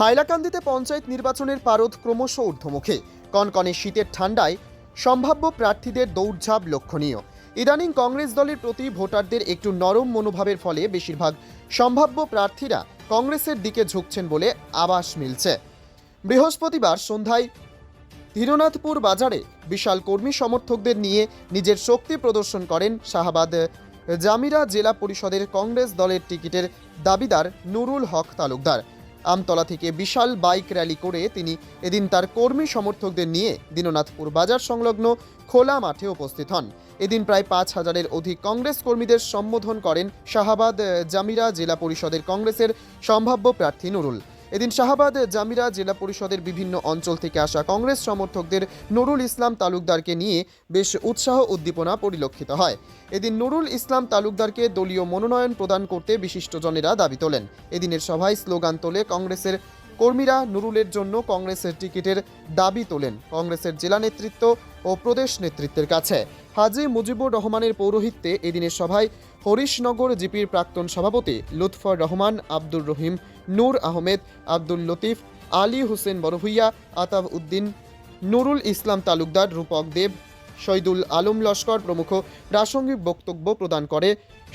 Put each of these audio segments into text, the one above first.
হাইলাকান্দিতে পঞ্চায়েত নির্বাচনের পারদ ক্রমশ ঊর্ধ্বমুখে। কনকনে শীতের ঠান্ডায় সম্ভাব্য প্রার্থীদের দৌড়ঝাঁপ লক্ষণীয়। ইদানিং কংগ্রেস দলের প্রতি ভোটারদের একটু নরম মনোভাবের ফলে বেশিরভাগ সম্ভাব্য প্রার্থীরা কংগ্রেসের দিকে ঝুঁকছেন বলে আভাস মিলছে। বৃহস্পতিবার সন্ধ্যায় ধীরনাথপুর বাজারে বিশাল কর্মী সমর্থকদের নিয়ে নিজের শক্তি প্রদর্শন করেন শাহাবাদ জামিরা জেলা পরিষদের কংগ্রেস দলের টিকিটের দাবিদার নুরুল হক তালুকদার। আমতলা থেকে বিশাল বাইক র্যালি করে তিনি এদিন তার কর্মী সমর্থকদের নিয়ে দীননাথপুর বাজার সংলগ্ন খোলা মাঠে উপস্থিত হন। এদিন প্রায় পাঁচ হাজারের অধিক কংগ্রেস কর্মীদের সম্বোধন করেন শাহাবাদ, জামিরা, জেলা পরিষদের কংগ্রেসের সম্ভাব্য প্রার্থী নুরুল। এদিন শাহাবাদ, জামিরা জেলা পরিষদের বিভিন্ন অঞ্চল থেকে আসা কংগ্রেস সমর্থকদের নুরুল ইসলাম তালুকদারকে নিয়ে বেশ উৎসাহ উদ্দীপনা পরিলক্ষিত হয়। এদিন নুরুল ইসলাম তালুকদারকে দলীয় মনোনয়ন প্রদান করতে বিশিষ্টজনেরা দাবি তোলেন। এদিনের সভায় স্লোগান তোলে কংগ্রেসের কর্মীরা নুরুলের জন্য কংগ্রেসের টিকিটের দাবি তোলেন কংগ্রেসের জেলা নেতৃত্ব ও প্রদেশ নেতৃত্বের কাছে। হাজি মুজিবুর রহমানের পৌরোহিত্যে এদিনের সভায় হরিশনগর জিপির প্রাক্তন সভাপতি লুৎফর রহমান, আব্দুর রহিম, নূর আহমেদ, আব্দুল লতিফ, আলী হোসেন বড়ভুইয়া আতাব উদ্দিন, নুরুল ইসলাম তালুকদার, রূপক দেব, শহীদুল আলম লস্কর প্রমুখ প্রাসঙ্গিক বক্তব্য প্রদান করে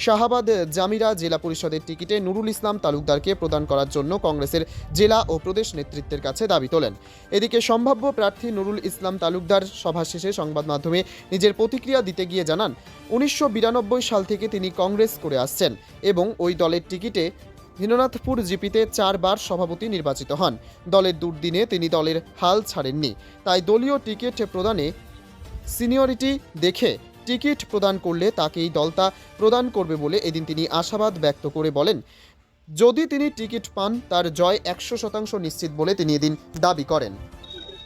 শাহাবাদ জামিরা জেলা পরিষদের টিকিটে নুরুল ইসলাম তালুকদারকে প্রদান করার জন্য কংগ্রেসের জেলা ও প্রদেশ নেতৃত্বের কাছে দাবি তোলেন। এদিকে সম্ভাব্য প্রার্থী নুরুল ইসলাম তালুকদার সভা শেষে সংবাদ মাধ্যমে নিজের প্রতিক্রিয়া দিতে গিয়ে জানান, উনিশশো বিরানব্বই সাল থেকে তিনি কংগ্রেস করে আসছেন এবং ওই দলের টিকিটে দীননাথপুর জিপিতে চারবার সভাপতি নির্বাচিত হন। দলের দুর্দিনে তিনি দলের হাল ছাড়েননি। তাই দলীয় টিকিট প্রদানে সিনিয়রিটি দেখে টিকিট প্রদান করলে তাকেই দলটা প্রদান করবে বলে এদিন তিনি আশাবাদ ব্যক্ত করে বলেন। যদি তিনি টিকিট পান, তার জয় একশো শতাংশ নিশ্চিত বলে তিনি এদিন দাবি করেন।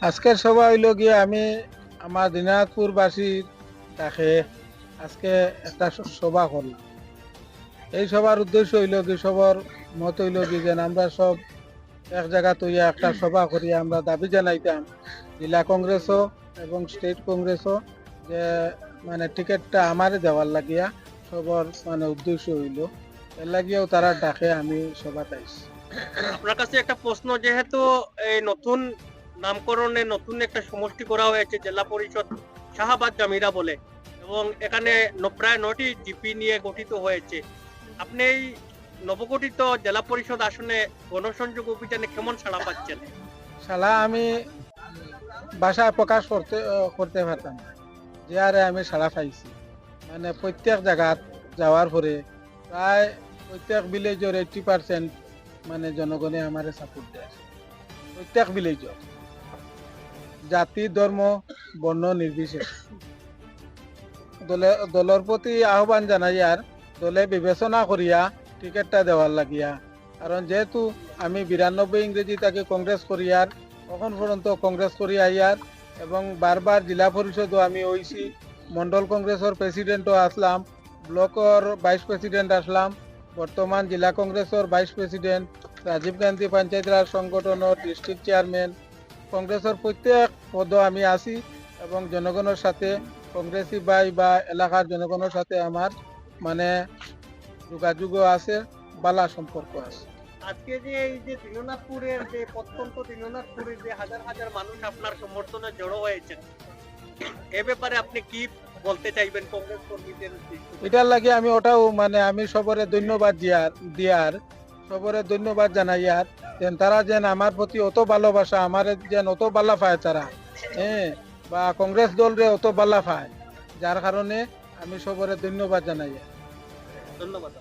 আজকের সভা হইল গিয়ে আমি আমার দিনাজপুরবাসীর কাছে আজকে একটা সভা করলাম এই সভার উদ্দেশ্য হইল কি সবার মত হইল কি যেন আমরা সব এক জায়গা তৈরি একটা সভা করি। আমরা দাবি জানাইতাম, জেলা কংগ্রেসও এবং স্টেট কংগ্রেসও যে মানে টিকিটটা আমারে দেওয়ার লাগিয়া সবার মানে উদ্দেশ্য হইল। এর লাগিয়াও তারা ডাকে আমি সভা আইছি আপনার কাছে একটা প্রশ্ন যেহেতু এই নতুন নামকরণে নতুন একটা সমষ্টি করা হয়েছে জেলা পরিষদ শাহাবাদ জামিরা বলে এবং এখানে প্রায় নটি জিপি নিয়ে গঠিত হয়েছে। আপনি এই নবগঠিত জেলা পরিষদ আসনে গণসংযোগ অভিযানে কেমন সাড়া পাচ্ছেন? শালা আমি ভাষায় প্রকাশ করতে করতে পারতাম। আরে আমি সাড়া পাইছি মানে প্রত্যেক জায়গাত যাওয়ার পরে প্রায় প্রত্যেক ভিলেজের এইটটি পার্সেন্ট মানে জনগণে আমার সাপোর্ট দেয়। প্রত্যেক ভিলেজর জাতি ধর্ম বর্ণ নির্বিশেষ দলে দলের প্রতি আহ্বান জানাই আর দলে বিবেচনা করিয়া টিকিটটা দেওয়ার লাগিয়া। কারণ যেহেতু আমি বিরানব্বই ইংরেজি তাকে কংগ্রেস করিয়ার তখন পর্যন্ত কংগ্রেস করি আইয়ার এবং বারবার জেলা পরিষদও আমি হইছি মন্ডল কংগ্রেসের প্রেসিডেন্টও আসলাম, ব্লকর ভাইস প্রেসিডেন্ট আসলাম, বর্তমান জেলা কংগ্রেসের ভাইস প্রেসিডেন্ট রাজীব গান্ধী পঞ্চায়েত রাজ সংগঠনের ডিস্ট্রিক্ট চেয়ারম্যান। কংগ্রেসের প্রত্যেক পদ আমি আছি এবং জনগণের সাথে, কংগ্রেসি ভাই বা এলাকার জনগণের সাথে আমার মানে যোগাযোগও আছে, বালা সম্পর্ক আছে। আজকে যে এই যে দিননাথপুরের যে প্রত্যন্ত দিননাথপুরের যে হাজার হাজার মানুষ আপনার সমর্থনে জড়ো হয়েছে এ ব্যাপারে আপনি কি বলতে চাইবেন কংগ্রেস কর্মীদের? এটার লাগে আমি ওটাও মানে আমি সবরে ধন্যবাদ দিয়ার দিয়ার সবরে ধন্যবাদ জানাইয়ার যেন তারা যেন আমার প্রতি অত ভালোবাসা আমার যেন অত বালা পায় তারা হ্যাঁ বা কংগ্রেস দলরে অত বালা পায় যার কারণে আমি সবরে ধন্যবাদ জানাই ধন্যবাদ